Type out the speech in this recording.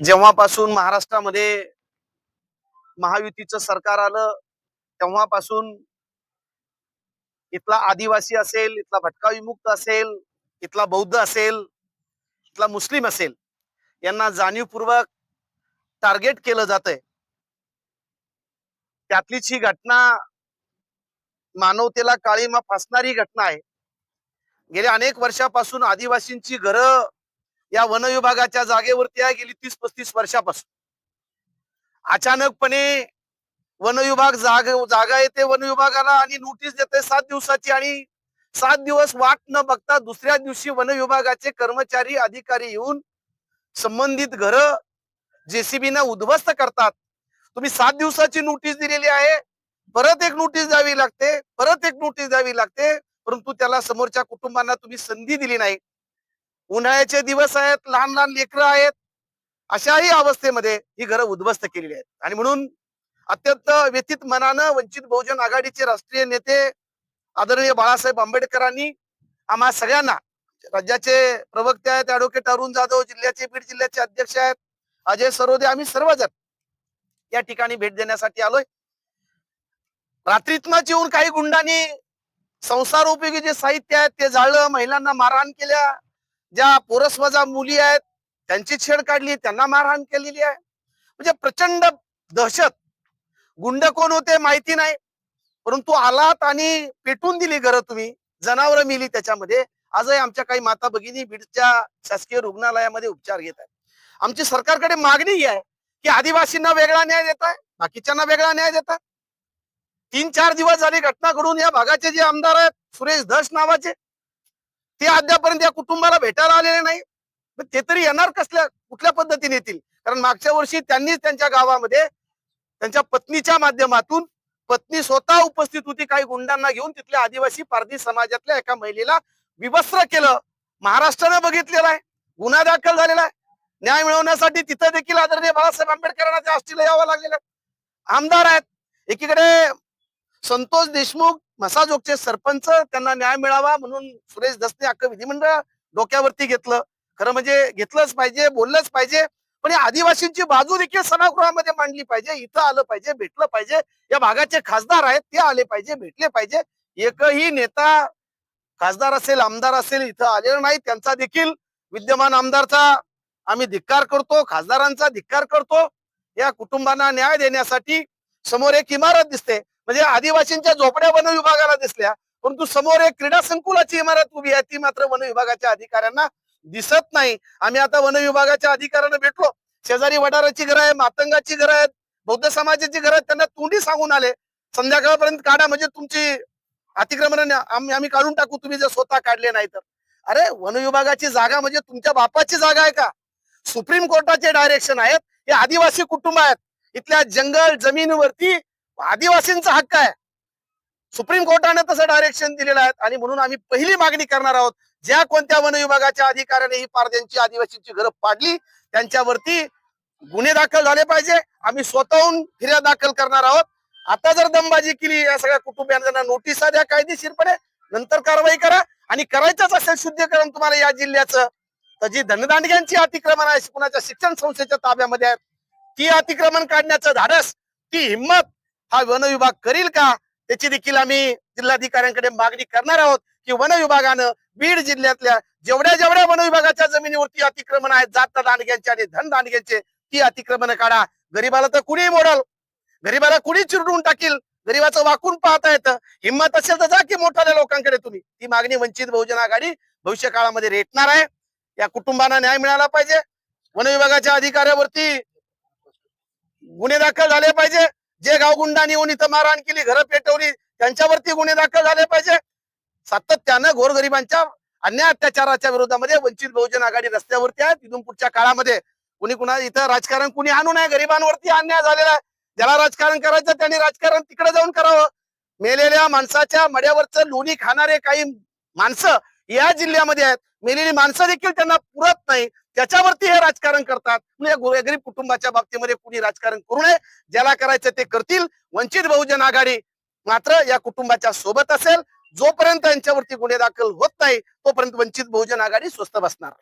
जेव्हापासून महाराष्ट्रामध्ये महायुतीचं सरकार आलं तेव्हापासून इथला आदिवासी असेल इथला भटका विमुक्त असेल इथला बौद्ध असेल इथला मुस्लिम असेल यांना जाणीवपूर्वक टार्गेट केलं जातंय. त्यातलीच ही घटना मानवतेला काळीमा फासणारी घटना आहे. गेल्या अनेक वर्षापासून आदिवासींची घरं या वन विभागाच्या जागेवरती आहे गेली तीस पस्तीस वर्षापासून. अचानकपणे वन विभाग जाग जागा येते वन विभागाला आणि नोटीस देते सात दिवसाची आणि सात दिवस वाट न बघता दुसऱ्या दिवशी वन विभागाचे कर्मचारी अधिकारी येऊन संबंधित घर जेसीबी न उद्ध्वस्त करतात. तुम्ही सात दिवसाची नोटीस दिलेली आहे. परत एक नोटीस द्यावी लागते परत एक नोटीस द्यावी लागते परंतु त्याला समोरच्या कुटुंबांना तुम्ही संधी दिली नाही. उन्हाळ्याचे दिवस आहेत लहान लहान लेकरं आहेत अशाही अवस्थेमध्ये ही घरं उद्ध्वस्त केलेली आहेत. आणि म्हणून अत्यंत व्यथित मनानं वंचित बहुजन आघाडीचे राष्ट्रीय नेते आदरणीय बाळासाहेब आंबेडकरांनी आम्हा सगळ्यांना राज्याचे प्रवक्ते आहेत ऍडव्होकेट अरुण जाधव जिल्ह्याचे बीड जिल्ह्याचे अध्यक्ष आहेत अजय सरोदे आम्ही सर्वजण या ठिकाणी भेट देण्यासाठी आलोय. रात्रीतनच येऊन काही गुंडांनी संसार उपयोगी जे साहित्य आहे ते जाळलं महिलांना मारहाण केल्या ज्या पोरसवजा मुली आहेत त्यांची छेड काढली त्यांना मारहाण केलेली आहे. म्हणजे प्रचंड दहशत. गुंड कोण होते माहिती नाही. परंतु आलात आणि पेटून दिली घरं तुम्ही. जनावरं मिली त्याच्यामध्ये. आजही आमच्या काही माता भगिनी बीडच्या शासकीय रुग्णालयामध्ये उपचार घेत आहेत. आमची सरकारकडे मागणी ही आहे की आदिवासींना वेगळा न्याय देत आहे बाकीच्यांना वेगळा न्याय देतात तीन चार दिवस झाली घटना घडून या भागाचे जे आमदार आहेत सुरेश धस नावाचे ते अद्यापर्यंत या कुटुंबाला भेटायला आलेले नाही. ते तरी येणार कसल्या कुठल्या पद्धतीने येतील? कारण मागच्या वर्षी त्यांनीच त्यांच्या गावामध्ये त्यांच्या पत्नीच्या माध्यमातून पत्नी स्वतः उपस्थित होती काही गुंडांना घेऊन तिथल्या आदिवासी पारधी समाजातल्या एका महिलेला विवस्त्र केलं. महाराष्ट्रानं बघितलेलं आहे. गुन्हा दाखल झालेला आहे. न्याय मिळवण्यासाठी तिथं देखील आदरणीय बाळासाहेब आंबेडकरांना त्या आष्टीला यावं लागलेलं आमदार आहेत. एकीकडे संतोष देशमुख मसाजोगचे सरपंच त्यांना न्याय मिळावा म्हणून सुरेश दसने अख्खं विधिमंडळ डोक्यावरती घेतलं. खरं म्हणजे घेतलंच पाहिजे बोललंच पाहिजे पण या आदिवासींची बाजू देखील सभागृहामध्ये मांडली पाहिजे इथं आलं पाहिजे भेटलं पाहिजे या भागाचे खासदार आहेत ते आले पाहिजे भेटले पाहिजे. एकही नेता खासदार असेल आमदार असेल इथं आलेला नाही त्यांचा देखील विद्यमान आमदारचा आम्ही धिक्कार करतो खासदारांचा धिक्कार करतो. या कुटुंबांना न्याय देण्यासाठी समोर एक इमारत दिसते. म्हणजे आदिवासींच्या झोपड्या वन विभागाला दिसल्या परंतु समोर एक क्रीडा संकुलाची इमारत उभी आहे ती मात्र वन विभागाच्या अधिकाऱ्यांना दिसत नाही. आम्ही आता वन विभागाच्या अधिकाऱ्यांना भेटलो. शेजारी वडाराची घरं आहे मातंगाची घरं आहेत बौद्ध समाजाची घरं आहेत त्यांना तोंडी सांगून आले. संध्याकाळपर्यंत काढा म्हणजे तुमची अतिक्रमण आम्ही आम्ही काढून टाकू तुम्ही जर स्वतः काढले नाही तर. अरे वन विभागाची जागा म्हणजे तुमच्या बापाची जागा आहे का? सुप्रीम कोर्टाचे डायरेक्शन आहेत हे आदिवासी कुटुंब आहेत. इथल्या जंगल जमीनवरती आदिवासींचा हक्क आहे. सुप्रीम कोर्टाने तसं डायरेक्शन दिलेलं आहे आणि म्हणून आम्ही पहिली मागणी करणार आहोत ज्या कोणत्या वन विभागाच्या अधिकाऱ्याने ही पारद्यांची आदिवासींची घरं पाडली त्यांच्यावरती गुन्हे दाखल झाले पाहिजे. आम्ही स्वतःहून फिर्याद दाखल करणार आहोत. आता जर दमबाजी केली या सगळ्या कुटुंबियांना नोटिसा द्या कायदेशीरपणे नंतर कारवाई करा. आणि करायचंच असेल शुद्धीकरण तुम्हाला या जिल्ह्याचं तर जी धनदांडग्यांची अतिक्रमण आहे कुणाच्या शिक्षण संस्थेच्या ताब्यामध्ये आहेत ती अतिक्रमण काढण्याचं धाडस ती हिंमत हा वन विभाग करील का? त्याची देखील आम्ही जिल्हाधिकाऱ्यांकडे मागणी करणार आहोत की वन विभागानं बीड जिल्ह्यातल्या जेवढ्या जेवढ्या वन विभागाच्या जमिनीवरती अतिक्रमण आहेत जात दांडग्यांचे आणि धन दांडग्यांचे ती अतिक्रमण काढा. गरीबाला तर कुणी मोडल. गरीबाला कुणी चिरडून टाकील. गरीबाचं वाकून पाहता येतं. हिंमत असेल तर जा की मोठ्या लोकांकडे तुम्ही. ती मागणी वंचित बहुजन आघाडी भविष्य काळामध्ये रेटणार आहे. या कुटुंबांना न्याय मिळाला पाहिजे. वन विभागाच्या अधिकाऱ्यावरती गुन्हे दाखल झाले पाहिजे. जे गावगुंडांनी येऊन इथं मारहाण केली घरं पेटवली त्यांच्यावरती गुन्हे दाखल झाले पाहिजे. सातत्यानं गोरगरिबांच्या अन्याय अत्याचाराच्या विरोधामध्ये वंचित बहुजन आघाडी रस्त्यावरती आहे. तिथून पुढच्या काळामध्ये कुणी कुणा इथं राजकारण कुणी आणू नये. गरिबांवरती अन्याय झालेला आहे. ज्याला राजकारण करायचं त्यांनी राजकारण तिकडे जाऊन करावं. मेलेल्या माणसाच्या मड्यावरचं लोणी खाणारे काही माणसं या जिल्ह्यामध्ये आहेत. मेलेली माणसं देखील त्यांना पुरत नाही त्याच्यावरती हे राजकारण करतात. म्हणजे गरीब कुटुंबाच्या बाबतीमध्ये कुणी राजकारण करू नये. ज्याला करायचं ते करतील. वंचित बहुजन आघाडी मात्र या कुटुंबाच्या सोबत असेल. जोपर्यंत यांच्यावरती गुन्हे दाखल होत नाही तोपर्यंत वंचित बहुजन आघाडी स्वस्त बसणार